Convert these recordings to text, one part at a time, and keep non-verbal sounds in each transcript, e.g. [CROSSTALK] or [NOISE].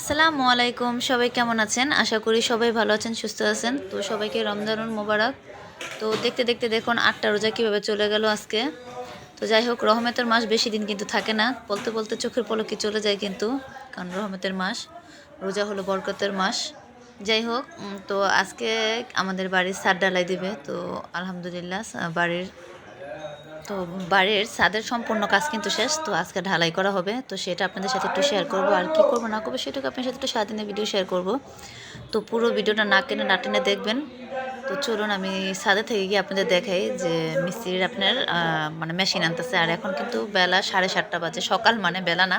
আসসালামু আলাইকুম, সবাই কেমন আছেন? আশা করি সবাই ভালো আছেন, সুস্থ আছেন। তো সবাইকে রমজানুল মোবারক। তো দেখতে দেখতে দেখুন আটটা রোজা কীভাবে চলে গেল আজকে। তো যাই হোক, রহমতের মাস বেশি দিন কিন্তু থাকে না। বলতে বলতে চোখের পলকে চলে যায় কিন্তু, কারণ রহমতের মাস, রোজা হলো বরকতের মাস। যাই হোক তো আজকে আমাদের বাড়ির সার ডালাই দেবে। তো আলহামদুলিল্লাহ, বাড়ির তো বাড়ির ছাদের সম্পূর্ণ কাজ কিন্তু শেষ, তো আজকে ঢালাই করা হবে। তো সেটা আপনাদের সাথে একটু শেয়ার করব আর কি করব না করব সেটাকে আপনার সাথে একটু সারাদিনের ভিডিও শেয়ার করব। তো পুরো ভিডিওটা না কেনে না টেনে দেখবেন। তো চলুন আমি ছাদে থেকে গিয়ে আপনাদের দেখাই যে মিস্ত্রির আপনার মানে মেশিন আনতেছে। আর এখন কিন্তু বেলা সাড়ে সাতটা বাজে, সকাল মানে বেলা না।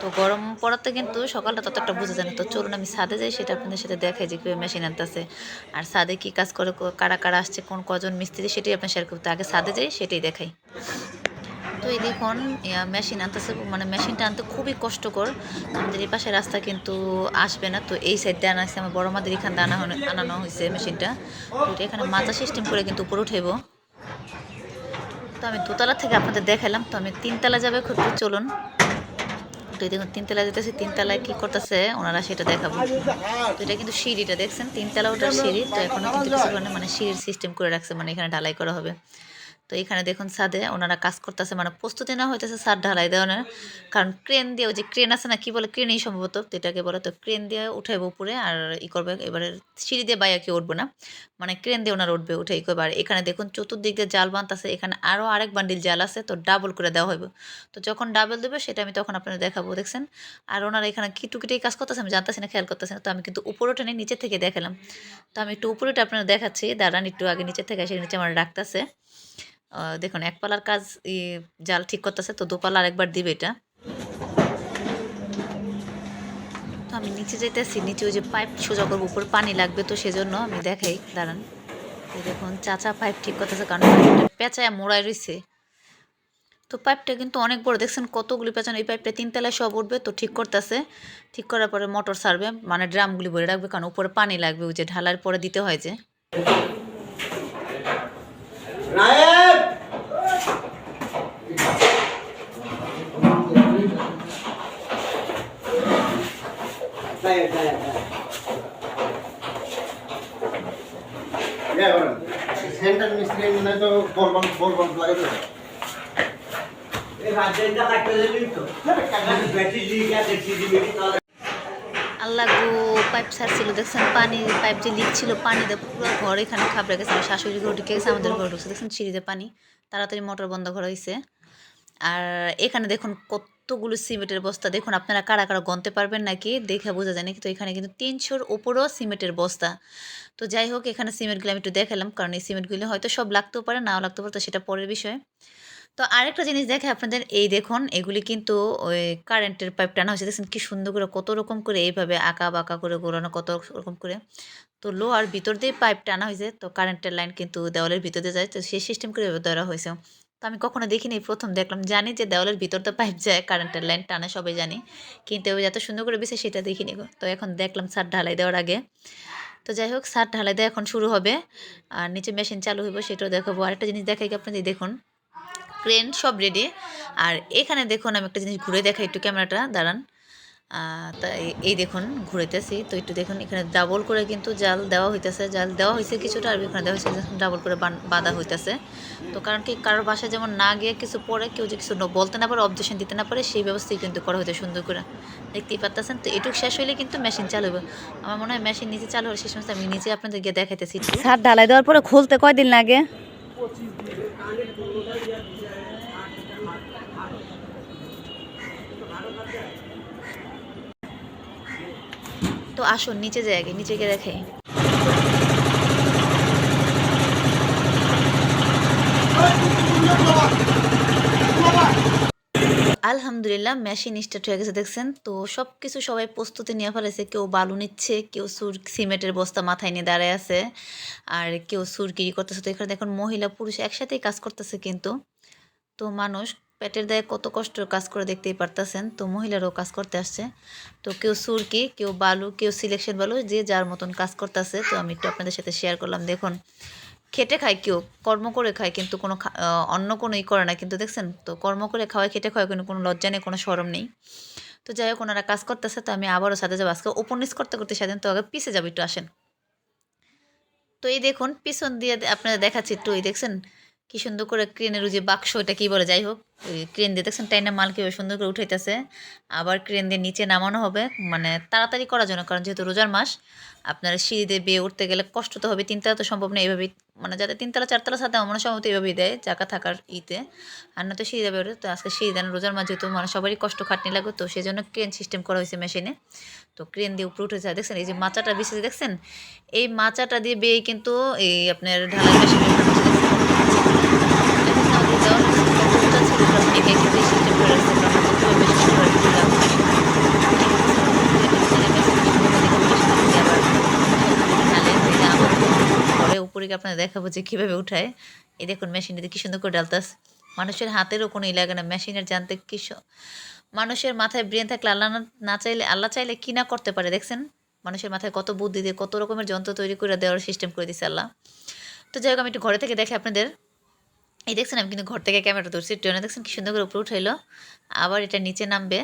তো গরম পড়াতে কিন্তু সকালটা ততটা বোঝা যায় না। তো চলুন আমি ছাদে যাই, সেটা আপনাদের সাথে দেখাই যে কীভাবে মেশিন আনতেছে। আর ছাদে কী কাজ করে কারা কারা আসছে, কোন কজন মিস্ত্রি, সেটাই আপনার শেয়ার করতে আগে ছাদে যাই, সেটাই দেখাই। তো এই দেখুন মেশিন আনতেছে মানে মেশিনটা আনতে খুবই কষ্টকর। আমাদের এই পাশে রাস্তা কিন্তু আসবে না। তো এই সাইড আনা হয়েছে, আমার বড় মাদের এখান আনা আনানো হয়েছে মেশিনটা তো এখানে মাজা সিস্টেম করে কিন্তু উপরে উঠেব তো আমি দোতলা থেকে আপনাদের দেখালাম তো আমি তিনতলা যাবে খুব চলুন। তো দেখুন তিনতলা যেতেছে তিনতলায় কি করতেছে, ওনারা সেটা দেখাবো। তো এটা কিন্তু সিঁড়িটা, দেখছেন? তিনতলা ওটার সিঁড়ি, তো এখনও কিন্তু কিছু মানে সিঁড়ির সিস্টেম করে রাখছে মানে এখানে ঢালাই করা হবে। তো এখানে দেখুন ছাদে ওনারা কাজ করতেছে মানে প্রস্তুতি না হইতেছে ছাদ ঢালাই দেওয়ানোর কারণ ক্রেন দিয়ে ওই যে ক্রেন আছে না, কি বলে, ক্রেনই সম্ভবত এটাকে বলে তো ক্রেন দিয়ে উঠাইবো উপরে আর ই করবে, এবারে সিঁড়ি দিয়ে বাইয়া কেউ উঠবো না। মানে ক্রেন দিয়ে ওনারা উঠবে, উঠে ই করবে। আর এখানে দেখুন চতুর্দিক দিয়ে জাল বাঁধতেছে, এখানে আরও আরেক বান্ডিল জাল আছে, তো ডাবল করে দেওয়া হইবে। তো যখন ডাবল দেবে, সেটা আমি তখন আপনাদের দেখাবো, দেখছেন? আর ওনারা এখানে কি টুকিটাই কাজ করতেছে, আমি জানতেছি না, খেয়াল করতেছি না, তো আমি কিন্তু উপরে টেনে নিচে থেকে দেখালাম। তো আমি একটু উপরেটা আপনাদের দেখাচ্ছি, দাঁড়ান, একটু আগে নিচে থেকে এসে নিচে আমার রাখতেছে দেখুন, এক পালার কাজ জাল ঠিক করতেছে, তো দুপালা আরেকবার দিবে এটা। তো আমি নিচে যেতেছি নিচে ওই যে পাইপ সোজা করব, উপর পানি লাগবে তো সেজন্য আমি দেখাই, দাঁড়ান। দেখুন, চাচা পাইপ ঠিক করতেছে, কারণ পেঁচায় মোড়ায় রয়েছে তো পাইপটা কিন্তু অনেক বড়, দেখছেন কতগুলি পেঁচানো, এই পাইপটা তিনতলায় সব উঠবে, তো ঠিক করতেছে। ঠিক করার পরে মোটর সারবে মানে ড্রামগুলি ভরে রাখবে, কারণ উপরে পানি লাগবে, ওই যে ঢালার পরে দিতে হয় যে নায়েব নায়েব নায়েব নায়েব সেন্টার মিস্ত্রি মানে তো বলবাম বলবাম লাগে তো এই রাজেন্দ্র কাটতে দিবি তো ব্যাটারি লিক আছে সিডি মিটি তাহলে আল্লাহ পাইপ ছাড়ছিল, দেখছেন? পানি পাইপ যে লিক ছিল, পানি পুরো ঘর এখানে খাবড়ে গেছে। শাশুড়ি ঘর ঢুকে গেছে, আমাদের ঘর ঢুকছে। দেখছেন, সিঁড়িতে পানি, তাড়াতাড়ি মোটর বন্ধ করা হয়েছে আর এখানে দেখুন কতগুলো সিমেন্টের বস্তা। দেখুন আপনারা কারা কারা গনতে পারবেন নাকি দেখে বোঝা যায় নাকি? তো এখানে কিন্তু তিনশোর উপরও সিমেন্টের বস্তা। তো যাই হোক, এখানে সিমেন্টগুলো আমি একটু দেখালাম, কারণ এই সিমেন্টগুলো হয়তো সব লাগতেও পারে, নাও লাগতে পারে, তো সেটা পরের বিষয়। তো আরেকটা জিনিস দেখে আপনাদের, এই দেখুন, এগুলি কিন্তু ওই কারেন্টের পাইপ টানা হয়েছে। দেখছেন কি সুন্দর করে, কত রকম করে এইভাবে আঁকা বাঁকা করে ঘোরানো কত রকম করে। তো লোহার ভিতর দিয়ে পাইপ টানা হয়েছে, তো কারেন্টের লাইন কিন্তু দেওয়ালের ভিতর দিয়ে যায়, তো সেই সিস্টেম করে ধরা হয়েছে। তো আমি কখনো দেখিনি। প্রথম দেখলাম, জানি যে দেওয়ালের ভিতর তো পাইপ যায়, কারেন্টের লাইন টানা, সবাই জানি। কিন্তু এত সুন্দর করে বেছে, সেটা দেখিনি। তো এখন দেখলাম সার ঢালাই দেওয়ার আগে। তো যাই হোক সার ঢালাই দেওয়া এখন শুরু হবে। আর নিচে মেশিন চালু হইব, সেটাও দেখাবো। আর একটা জিনিস দেখাই কি আপনাদের, দেখুন। ক্রেন সব রেডি আর এখানে দেখুন, আমি একটা জিনিস ঘুরে দেখাই একটু ক্যামেরাটা, দাঁড়ান। তা এই- দেখুন ঘুরেতেছি তো একটু দেখুন, এখানে ডাবল করে কিন্তু জাল দেওয়া হইতেছে। জাল দেওয়া হয়েছে কিছুটা আর এখানে দেওয়া হয়েছে ডাবল করে বাঁধা হইতেছে। তো কারণ কি, কারোর বাসায় যেমন না গিয়ে কিছু পরে কেউ যে কিছু বলতে না পারে অবজেকশন দিতে না পারে, সেই ব্যবস্থাই কিন্তু করা হইতে সুন্দর করে। দেখতেই পারতেছেন? তো এটুকু শেষ হইলে কিন্তু মেশিন চালু হবে আমার মনে হয় মেশিন নিচে চালু হলে সেই সময় আমি নিচে আপনাদের গিয়ে দেখাইতেছি। ছাদ ঢালাই দেওয়ার পরে খুলতে কয়দিন লাগে? তো আসুন, নিচে যাই আগে, নিচে গিয়ে আলহামদুলিল্লাহ মেশিন স্টার্ট হয়ে গেছে, দেখছেন? তো সব কিছু সবাই প্রস্তুতি নিয়ে ফেলেছে। কেউ বালু নিচ্ছে, কেউ সুর সিমেন্টের বস্তা মাথায় নিয়ে দাঁড়ায় আছে, আর কেউ সুরগিরি করতেছে। তো এখানে দেখুন, মহিলা, পুরুষ একসাথেই কাজ করতেছে কিন্তু। তো মানুষ পেটের দায়ে কত কষ্ট কাজ করে দেখতেই পারতেছেন। তো মহিলারাও কাজ করতে আসছে। তো কেউ সুরকি, কেউ বালু, কেউ সিলেকশন বালু, যে যার মতন কাজ করতেছে। তো আমি একটু আপনাদের সাথে শেয়ার করলাম। দেখুন, খেটে খায় কেউ, কর্ম করে খায় কিন্তু কোনো অন্য কোনো ই করে না। কিন্তু দেখছেন, তো কর্ম করে খাওয়ায়, খেটে খাওয়ায় কিন্তু কোনো লজ্জা নেই, কোনো সরম নেই। তো যাই হোক, ওনারা কাজ করতেছে, তো আমি আবারও সাথে যাব। আজকে নিচ করতে করতে সেদিন তো আগে পিছে যাব, একটু আসেন। তো এই দেখুন, পিছন দিয়ে আপনারা দেখাচ্ছি একটু, এই দেখছেন কি সুন্দর করে ক্রেনের যে বাক্স ওটা কি বলে, যাই হোক ক্রেন দিয়ে দেখছেন টাইনা মাল কীভাবে সুন্দর করে উঠাইতেছে। আবার ক্রেন দিয়ে নিচে নামানো হবে মানে তাড়াতাড়ি করার জন্য, কারণ যেহেতু রোজার মাস, আপনারা সিঁড়ি দিয়ে বেয়ে উঠতে গেলে কষ্ট তো হবে, তিনতলা তো সম্ভব না এইভাবেই মানে যাতে তিনতলা, চারতলা সাথে আমার সম্ভবত এইভাবেই দেয় চাকা থাকার ইতে। আর না তো সিঁড়ি দেবে তো আজকে সিঁড়ি দেন রোজার মাঝে যেহেতু মানে সবারই কষ্ট খাটনি লাগবে তো সেই জন্য ক্রেন সিস্টেম করা হয়েছে মেশিনে। তো ক্রেন দিয়ে উপরে উঠেছে দেখছেন, এই যে মাচাটা বিশেষ দেখছেন? এই মাচাটা দিয়ে বেয়ে কিন্তু এই আপনার ঢালাই মেশিন দেখাবো যে কীভাবে উঠায়। এই দেখুন মেশিনটা কি সুন্দর করে ডালতাস মানুষের হাতেরও কোনো ই লাগে না। মেশিনের জানতে কি মানুষের মাথায় ব্রেন থাকলে আল্লাহ না- চাইলে আল্লাহ চাইলে কি না করতে পারে দেখছেন? মানুষের মাথায় কত বুদ্ধি দিয়ে কত রকমের যন্ত্র তৈরি করে দেওয়ার সিস্টেম করে দিছে আল্লাহ। তো যাই হোক, আমি একটু ঘরে থেকে দেখে আপনাদের। এই দেখছেন, আমি কিন্তু ঘর থেকে ক্যামেরা ধরছি। ট্রেনে দেখছেন কি সুন্দর করে উপরে উঠাইলো। আবার এটা নিচে নামবে।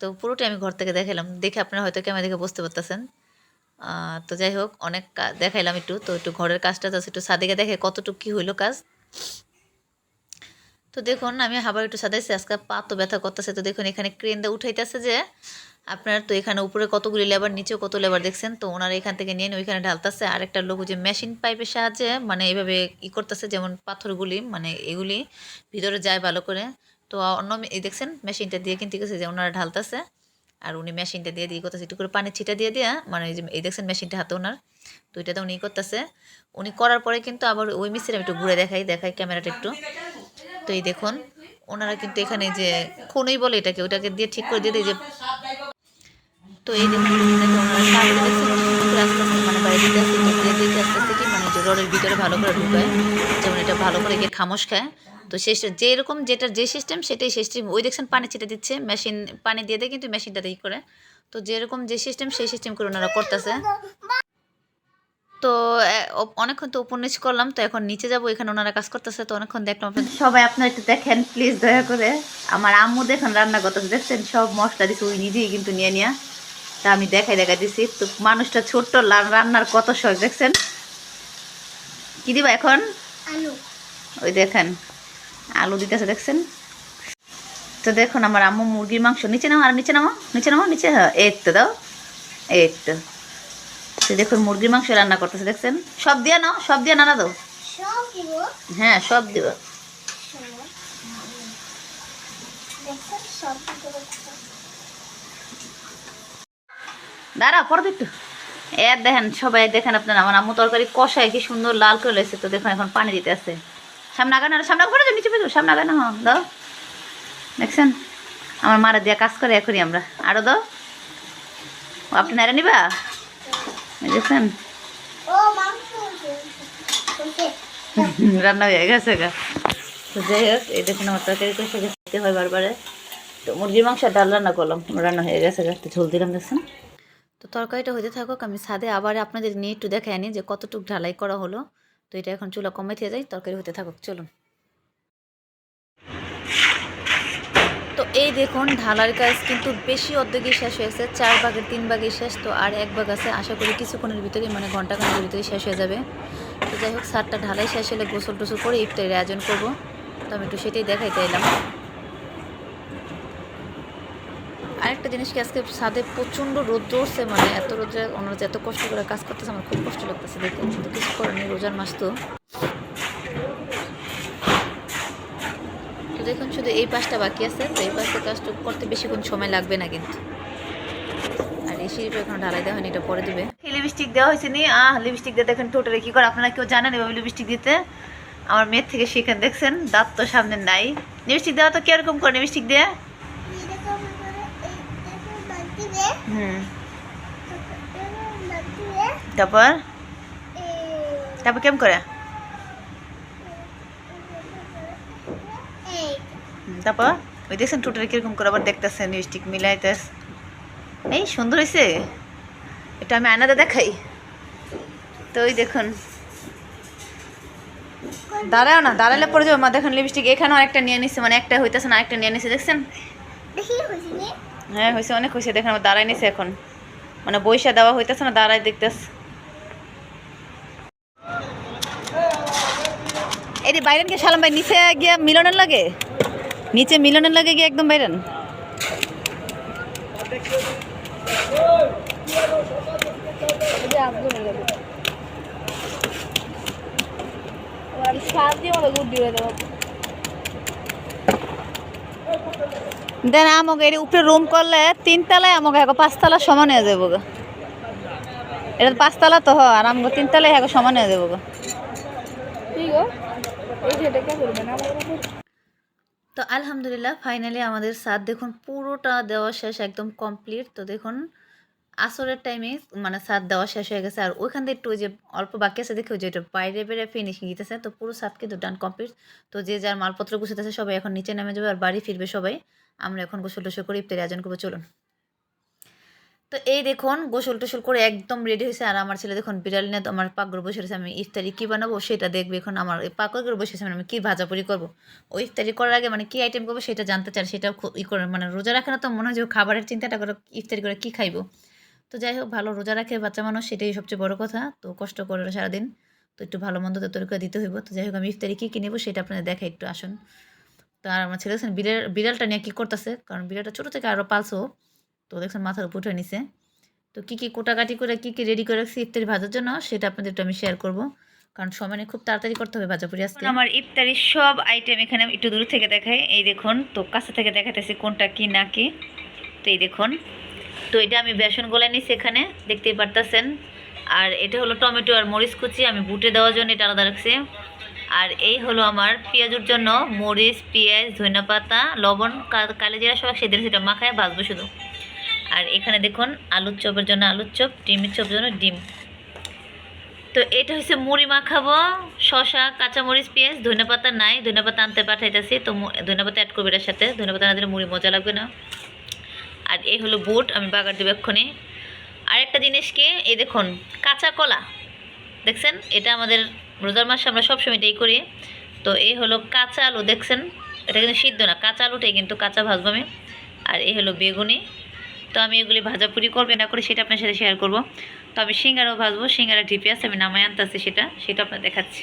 তো পুরোটাই আমি ঘর থেকে দেখালাম দেখে আপনারা হয়তো ক্যামেরা দেখে বুঝতে পারতেছেন। তো যাই হোক, অনেক দেখাইলাম একটু। তো একটু ঘরের কাজটা তো একটু সাদিকে দেখে কতটুকু কী হইল কাজ। তো দেখুন, আমি আবার একটু সাদাইছি। আজকে পা তো ব্যথা করতেছে। তো দেখুন, এখানে ক্রেন দিয়ে উঠাইতেছে যে আপনার তো এখানে উপরে কতগুলি লেবার নিচেও কত লেবার দেখছেন? তো ওনারা এখান থেকে নিয়ে ওইখানে ঢালতেছে। আর একটা লোক যে মেশিন পাইপের সাহায্যে মানে এইভাবে ই করতেছে, যেমন পাথরগুলি মানে এগুলি ভিতরে যায় ভালো করে। তো অন্য এই দেখছেন মেশিনটা দিয়ে কিন্তু গেছে যে ওনারা ঢালতেছে। আর উনি মেশিনটা দিয়ে দিয়ে করতেছে, একটু করে পানির ছিটা দিয়ে দিয়া মানে এই যে এই দেখছেন মেশিনটা হাতে ওনার। দুইটাতে উনি ই করতেছে। উনি করার পরে কিন্তু আবার ওই মিস্ত্রি আমি একটু ঘুরে দেখাই দেখাই ক্যামেরাটা একটু। তো এই দেখুন, ওনারা কিন্তু এখানে যে খুনই বলে এটাকে ওটাকে দিয়ে ঠিক করে দিয়ে দেয় যে তো এই দেখুন মানে বাইরে আস্তে কি মানে ভিতরে ভালো করে ঢুকায়, যেমন এটা ভালো করে গিয়ে খামোশ খায়। তো সে যেরকম যেটা যে সিস্টেম সেটাই সিস্টেম ওই দেখছেন পানি ছিটে দিচ্ছে মেশিন পানি দিয়ে দেয়, কিন্তু মেশিনটাতে ই করে। তো যেরকম যে সিস্টেম সেই সিস্টেম করে ওনারা করতেছে। তো অনেকক্ষণ তো নিচ করলাম, তো এখন নিচে যাব, এখানে ওনারা কাজ করতেছে, তো অনেকক্ষণ দেখলাম সবাই আপনারা একটু দেখেন প্লিজ দয়া করে। আমার আম্মু দেখেন রান্না করতেছে দেখছেন? সব মশলা দিছে ওই নিজেই কিন্তু নিয়ে নিয়ে। তা আমি দেখাই দেখা দিছি তো মানুষটা ছোট্ট রান্নার কত শখ দেখছেন? কি দিবা এখন? আলু। ওই দেখেন আলু দিতেছে দেখছেন? তো দেখুন আমার আম্মু মুরগির মাংস। নিচে নামো আর নিচে নামো নিচে নামো নিচে হ্যাঁ এই তো দাও এই তো তো দেখুন মুরগির মাংস রান্না করতেছে দেখছেন? সব দিয়ে নাও সব দিয়ে নাড়া দাও। হ্যাঁ সব দিবা। সব দিব দাঁড়া পরে একটু এর দেখেন সবাই দেখেন আপনার আমার আম্মু তরকারি কষায় কি সুন্দর লাল করে লেছে তো দেখুন এখন পানি দিতে আছে। সামনে আগানো সামনে আগানো যাও, নিচে পেছো সামনে আগানো হ্যাঁ দাও। দেখছেন? আমার মারা দিয়া কাজ করে এখনই আমরা। আরও দাও। ও আপনি নাইরা নিবা? দেখছেন? মাংস রান্না হয়ে গেছে গা। তো যাই হোক এই দেখুন আমার তরকারি কষে খেতে হয় বারবারে। তো মুরগির মাংসের ডাল রান্না করলাম রান্না হয়ে গেছে গা। একটু ঝোল দিলাম দেখছেন? তো তরকারিটা হতে থাকুক, আমি ছাদে আবার আপনাদের নিয়ে একটু দেখে আনি যে কতটুকু ঢালাই করা হলো। তো এটা এখন চুলা কমে দিয়ে যাই, তরকারি হতে থাকুক, চলুন। তো এই দেখুন ঢালার কাজ কিন্তু বেশি অর্ধেকই শেষ হয়েছে, চার ভাগের তিন ভাগই শেষ, তো আর এক ভাগ আছে, আশা করি কিছুক্ষণের ভিতরে মানে ঘণ্টা খানেকের ভিতরে শেষ হয়ে যাবে। তো যাই হোক সারটা ঢালাই শেষ হলে গোসল টোসল করে ইফতারের আয়োজন করব। তো আমি একটু সেটাই দেখাইতে এলাম। আরেকটা জিনিস কি আজকে ছাদে প্রচণ্ড রোদ্র উঠছে মানে এত রোদ্রে ওনারা এত কষ্ট করে কাজ করতেছে, আমার খুব কষ্ট লাগতেছে দেখে কিন্তু কিছু করার নেই, রোজার মাস তো। দেখুন, শুধু এই পাশটা বাকি আছে, তো এই পাশটা কাজটা করতে বেশিক্ষণ সময় লাগবে না কিন্তু। আমার মেয়ের থেকে শিখেন, দেখছেন? দাঁত তো সামনে নাই। লিপস্টিক দেওয়া তো কীরকম করে লিপস্টিক দিয়ে এরকম করে এই দেখুন বালতি দিয়ে হুম। তারপর? তারপর? কেমন করে? তারপর? ওই দেখছেন টোটালে কীরকম করে আবার দেখতেছেন লিপস্টিক মিলাইতেস এই সুন্দর হয়েছে এটা আমি আয়নাতে দেখাই। তো ওই দেখুন। দাঁড়াও না দাঁড়ালে পড়ে যাবে। মা দেখুন লিপস্টিক এখানেও একটা নিয়ে নিচ্ছে মানে একটা হইতেছে না একটা নিয়ে নিচ্ছে দেখছেন? হ্যাঁ হয়েছে অনেক হয়েছে দেখেন আমার দাঁড়াই নিছে এখন। মানে বৈশা দেওয়া হইতেছে না দাঁড়াই দেখতেছে। বাইরেন কে, সালাম ভাই, নিচে গিয়া মিলনের লাগে? নিচে মিলনের লাগে গিয়ে একদম বাইরেন? দেন আমাকে এর উপরে রুম করলে তিনতলায় আমাকে এখন পাঁচতলা সমান হয়ে যাব গো। এটা তো পাঁচতলা তো হ আর আমাকে তিনতলায় এখন সমান হয়ে যাব গো। তো আলহামদুলিল্লাহ ফাইনালি আমাদের সাদ দেখুন পুরোটা দেওয়া শেষ একদম কমপ্লিট তো দেখুন আসরের টাইমে মানে সাদ দেওয়া শেষ হয়ে গেছে। আর ওইখান থেকে একটু যে অল্প বাকি আছে দেখে ওই যে একটু বাইরে বেড়ে ফিনিশিং দিতেছে। তো পুরো সাদ কিন্তু ডান কমপ্লিট তো যে যার মালপত্র গুছাতেছে সবাই এখন নিচে নেমে যাবে আর বাড়ি ফিরবে সবাই। আমরা এখন গোসল টোসল করে ইফতারি আয়োজন করব, চলুন। তো এই দেখুন গোসল টোসল করে একদম রেডি হয়েছে। আর আমার ছেলে দেখুন, বিড়াল নিয়ে তো আমার পাকঘর বসে রয়েছে। আমি ইফতারি কী বানাবো সেটা দেখবে এখন আমার এই পাকঘর বসে আছে মানে আমি কী ভাজাপুরি করব? ওই ইফতারি করার আগে মানে কী আইটেম করব সেটা জানতে চান সেটা ই করে মানে রোজা রাখে না তো মনে হয় যে খাবারের চিন্তাটা করে ইফতারি করে কী খাইবো। তো যাই হোক, ভালো রোজা রাখে বাচ্চা মানুষ, সেটাই সবচেয়ে বড় কথা। তো কষ্ট করে সারাদিন, তো একটু ভালো মন্দ তৈরি করে দিতে হইব। তো যাই হোক, আমি ইফতারি কী কী নেব সেটা আপনাদের দেখে একটু আসুন। আর আমার ছেলে দেখছেন বিড়াল, বিড়ালটা নিয়ে কী করতেছে? কারণ বিড়ালটা ছোটো থেকে আরও পালসো তো দেখছেন মাথার উপর উঠে নিছে। তো কী কী কোটাকাটি করে, কী কী রেডি করে রাখছি ইফতারি ভাজার জন্য, সেটা আপনাদের একটু আমি শেয়ার করব। কারণ সময় খুব তাড়াতাড়ি করতে হবে ভাজাপুরি আজকে। আমার ইফতারির সব আইটেম এখানে একটু দূর থেকে দেখাই। এই দেখুন, তো কাছে থেকে দেখাতেছি কোনটা কি না কি। তো এই দেখুন, তো এটা আমি বেসন গোলাই নিছি এখানে, দেখতেই পারতেছেন। আর এটা হলো টমেটো আর মরিচ কুচি, আমি বুটে দেওয়ার জন্য এটা আলাদা রাখছি। আর এই হলো আমার পেঁয়াজের জন্য মরিচ, পেঁয়াজ, ধনিয়া পাতা, লবণ জিরা সব সেদিন সেটা মাখায় ভাজবো শুধু। আর এখানে দেখুন আলুর চপের জন্য আলুর চপ, ডিমের চপের জন্য ডিম। তো এটা হচ্ছে মুড়ি মাখাবো শশা কাঁচামরিচ, পেঁয়াজ ধনে পাতা নাই ধনে পাতা আনতে পাঠাইতেছি, তো ধনে পাতা অ্যাড করবে এটার সাথে ধনে পাতা না দিলে মুড়ি মজা লাগবে না। আর এই হলো বুট, আমি বাগার দেবো এক্ষুনি। আরেকটা জিনিস কি এই দেখুন, কাঁচা কলা, দেখছেন? এটা আমাদের রোজার মাসে আমরা সবসময় এটাই করি। তো এই হলো কাঁচা আলু, দেখছেন? এটা কিন্তু সিদ্ধ না, কাঁচা আলুটাই কিন্তু কাঁচা ভাজবো আমি। আর এই হলো বেগুনি। তো আমি এগুলি ভাজাপুরি করবে না করে সেটা আপনার সাথে শেয়ার করব। তো আমি সিঙ্গারাও ভাজবো সিঙ্গারা ঢিপে আছে, আমি নামায় আনতেছি সেটা সেটা আপনার দেখাচ্ছি।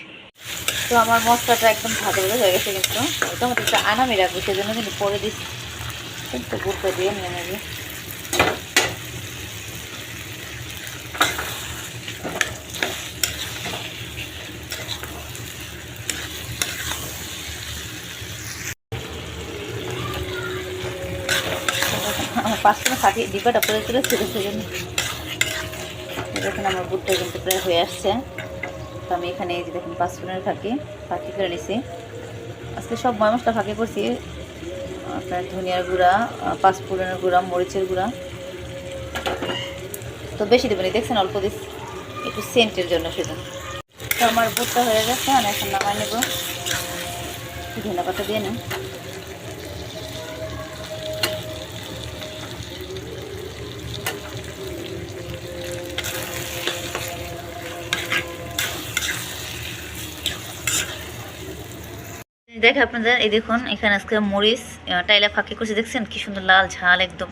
তো আমার মশলাটা একদম ভাজা হয়ে গেছে কিন্তু। আনামি রাখব, সেজন্য কিন্তু পরে দিচ্ছি। একটু গুঁড়ো দিয়ে নিয়ে নেবে। পাঁচটা ফাঁকি ডিব্বাটা পরে তুলে ছিল সেজন্য দেখুন আমার বুটটা কিন্তু প্রায় হয়ে আসছে। তো আমি এখানে যে দেখুন পাঁচফোড়নের ফাঁকি ফাঁকি করে নিছি। আজকে সব ময় মশলা ফাঁকি করছি। আপনার ধনিয়ার গুঁড়া পাঁচফোড়নের গুঁড়া, মরিচের গুঁড়া। তো বেশি দেবেন দেখছেন অল্প দিস, একটু সেন্টের জন্য শুধু। তো আমার বুটটা হয়ে গেছে, আমি এখন নামাই নেব। ধনে পাতা দিয়ে নিন। দেখে আপনাদের, এই দেখুন, এখানে আজকে মরিচ টাইলা ফাঁকি করছে, দেখছেন? কি সুন্দর লাল ঝাল একদম।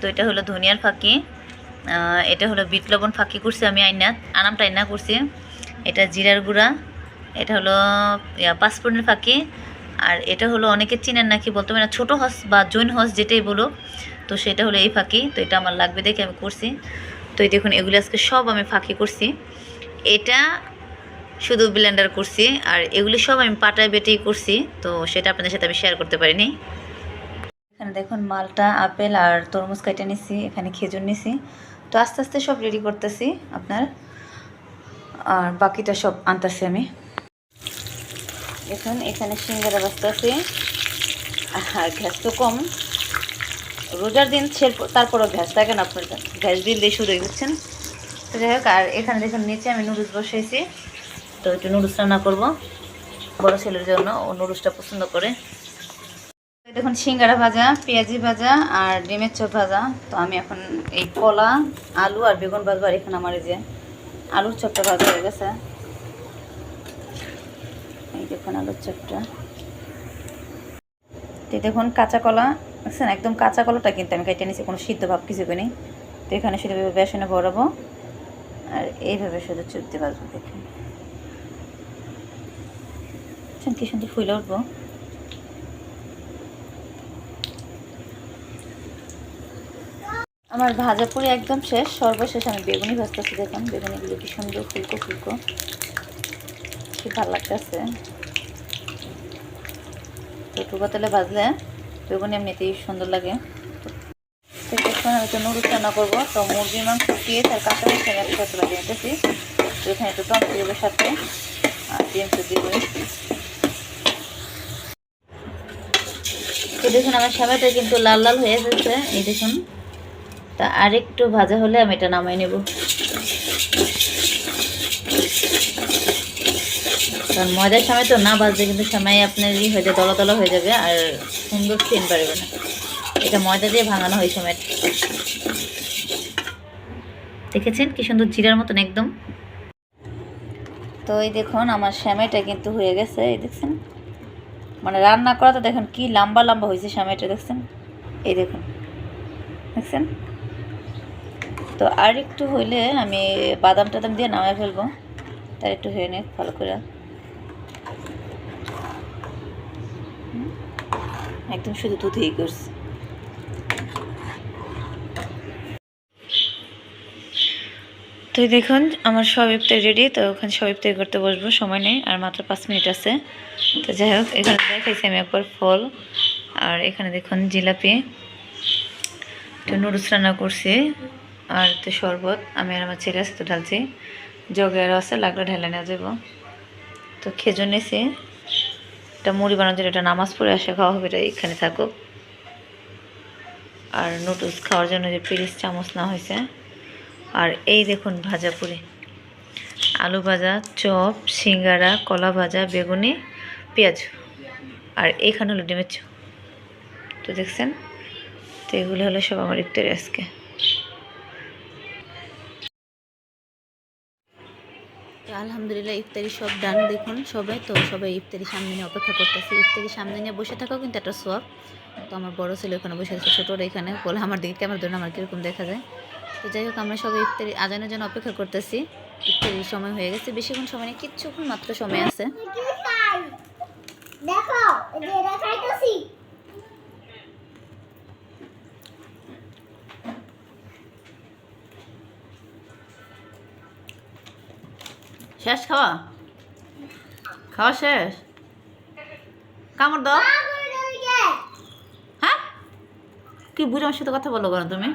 তো এটা হলো ধনিয়ার ফাঁকি এটা হলো বিট লবণ ফাঁকি করছি আমি আইনা, আনামটা আইনা করছি। এটা জিরার গুঁড়া, এটা হলো পাঁচফোড়নের ফাঁকি, আর এটা হলো অনেকে চিনেন নাকি, বলতে পারে না, ছোটো হস বা জৈন হস, যেটাই বলো তো সেটা হলো এই ফাঁকি, তো এটা আমার লাগবে দেখে আমি করছি। তো এই দেখুন, এগুলো আজকে সব আমি ফাঁকি করছি। এটা শুধু ব্লেন্ডার করছি, আর এগুলি সব আমি পাটায় বেটেই করছি, তো সেটা আপনাদের সাথে আমি শেয়ার করতে পারিনি। এখানে দেখুন, মালটা, আপেল আর তরমুজ কেটে নিছি, এখানে খেজুর নিছি। তো আস্তে আস্তে সব রেডি করতেছি আপনার। আর বাকিটা সব আনতেছি আমি। দেখুন, এখানে সিঙ্গারা বাঁচতেছি আর গ্যাস তো কম। রোজার দিন তারপরও গ্যাস থাকে না আপনার গ্যাস বিল দিয়ে শুরুই বুঝছেন? তো যাই হোক, আর এখানে দেখুন, নিচে আমি নুডলস বসাইছি। তো একটু নুডলস রান্না করব। বড় ছেলের জন্য ও নুডলসটা পছন্দ করে। দেখুন, সিঙ্গারা ভাজা, পেঁয়াজি ভাজা আর ডিমের চপ ভাজা। তো আমি এখন এই কলা, আলু আর বেগুন ভাজবো আর এখানে আমার এই যে আলুর চপটা ভাজা হয়ে গেছে। এই দেখুন আলুর চপটা। তো দেখুন কাঁচা কলা বুঝছেন একদম কাঁচা কলাটা কিন্তু আমি কেটে নিয়েছি, কোনো সিদ্ধ ভাব কিছু নেই তো এখানে শুধু বেসনে ভরাবো আর এইভাবে শুধু চুপতে পারব দেখেন। বুঝছেন কি সুন্দর ফুলে উঠবো। আমার ভাজা পুরি একদম শেষ, সর্বশেষ আমি বেগুনি ভাজতেছি, দেখুন বেগুনিগুলো কি সুন্দর ফুলকো ফুলকো। কি ভালো লাগতেছে। তো টুকা তেলে ভাজলে বেগুনি এমনিতেই সুন্দর লাগে। আমি তো নুডলস রান্না করব। তো মুরগির মাংস দিয়ে তার কাঁচা এখানে একটু সাথে আর ডিম তো তো দেখুন, আমার সাবাটা কিন্তু লাল লাল হয়ে গেছে। এই দেখুন, তা আরেকটু ভাজা হলে আমি এটা নামাই নেব। কারণ ময়দার সময় তো না ভাজলে কিন্তু সময় আপনার ই হয়ে দলা দলা হয়ে যাবে আর সুন্দর সেন পারবে না। এটা ময়দা দিয়ে ভাঙানো হয় সময়। দেখেছেন কি সুন্দর জিরার মতন একদম? তো এই দেখুন, আমার শ্যামাইটা কিন্তু হয়ে গেছে, এই দেখছেন? মানে রান্না করা তো দেখেন কি লম্বা লম্বা হয়েছে সামনেটা দেখছেন? এই দেখুন। দেখছেন? তো আর একটু হইলে আমি বাদাম টাদাম দিয়ে নামাই ফেলব। তার একটু হয়ে নে ভালো করে। একদম শুধু দুধেই করছি। তো দেখুন, আমার সব ইফতার রেডি তো ওখানে সব ইফতার করতে বসবো, সময় নেই, আর মাত্র পাঁচ মিনিট আছে। তো যাই হোক, এখানে দেখাইছি আমি একবার ফল, আর এখানে দেখুন জিলাপি। তো নুডলস রান্না করছি, আর তো শরবত, আমি আর আমার ছেলে আছে তো ঢালছি। জগে আরও আছে, লাগলে ঢেলে নেওয়া যাব তো খেজুর নিয়েছি এটা মুড়ি বানানোর জন্য এটা নামাজ পড়ে আসে, খাওয়া হবে, এটা এখানে থাকুক। আর নুডলস খাওয়ার জন্য যে পিরিস চামচ না হয়েছে আর এই দেখুন ভাজা পুরি। আলু ভাজা, চপ, সিঙ্গারা, কলা ভাজা, বেগুনি, পেঁয়াজ আর এইখানে হলো ডিমের চপ তো দেখছেন? তো এগুলো হলো সব আমার ইফতারি আজকে। আলহামদুলিল্লাহ ইফতারি সব ডান দেখুন সবাই। তো সবাই ইফতারি সামনে নিয়ে অপেক্ষা করতেছে। ইফতারি সামনে নিয়ে বসে থাকাও কিন্তু একটা সব তো আমার বড় ছেলে ওখানে বসে আছে ছোটোরা এখানে। বলে, আমার দিকে ক্যামেরা ধরে আমার কীরকম দেখা যায়? তো যাই হোক আমরা সবাই ইফতারি আজানের জন্য অপেক্ষা করতেছি। ইফতারির সময় হয়ে গেছে বেশিক্ষণ সময় নেই কিচ্ছুক্ষণ মাত্র সময় আছে। শেষ খাওয়া? খাওয়া শেষ? কামড় দাও। হ্যাঁ? কি বুড়ি আমার সাথে কথা বলো কেন তুমি?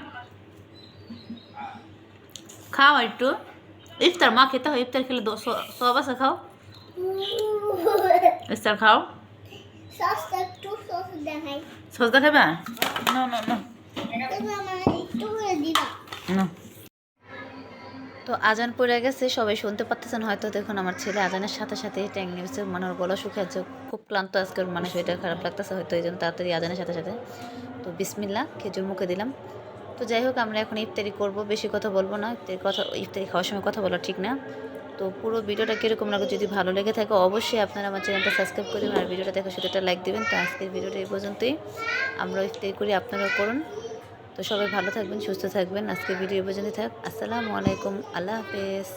খাও একটু। ইফতার মা খেতে হয় ইফতার খেলে দ- স- সব আছে খাও। [LAUGHS] ইফতার খাও। সস একটু সস দেখাই। সজদা খাবে না না না। তুমি আমার একটু করে দিবা। না। তো আজান পড়ে গেছে সবাই শুনতে পাচ্ছেন হয়তো দেখুন আমার ছেলে আজানের সাথে সাথে ট্যাং নিয়েছে মানে ওর গলা আছে খুব ক্লান্ত আজকের মানে শরীরটা খারাপ লাগতেছে হয়তো এই জন্য তাড়াতাড়ি আজানের সাথে সাথে। তো বিসমিল্লা খেজুর মুখে দিলাম। তো যাই হোক, আমরা এখন ইফতারি করব। বেশি কথা বলব না। ইফতারি কথা, ইফতারি খাওয়ার সময় কথা বলা ঠিক না। তো পুরো ভিডিওটা কীরকম লাগে যদি ভালো লেগে থাকে, অবশ্যই আপনারা আমার চ্যানেলটা সাবস্ক্রাইব করে দেবেন আর ভিডিওটা দেখে সেটা লাইক দেবেন। তো আজকের ভিডিওটা এই পর্যন্তই। আমরা ইফতারি করি, আপনারাও করুন। তো সবাই ভালো থাকবেন, সুস্থ থাকবেন। আজকের ভিডিও এই পর্যন্তই থাক। আসসালামু আলাইকুম। আল্লাহ হাফেজ।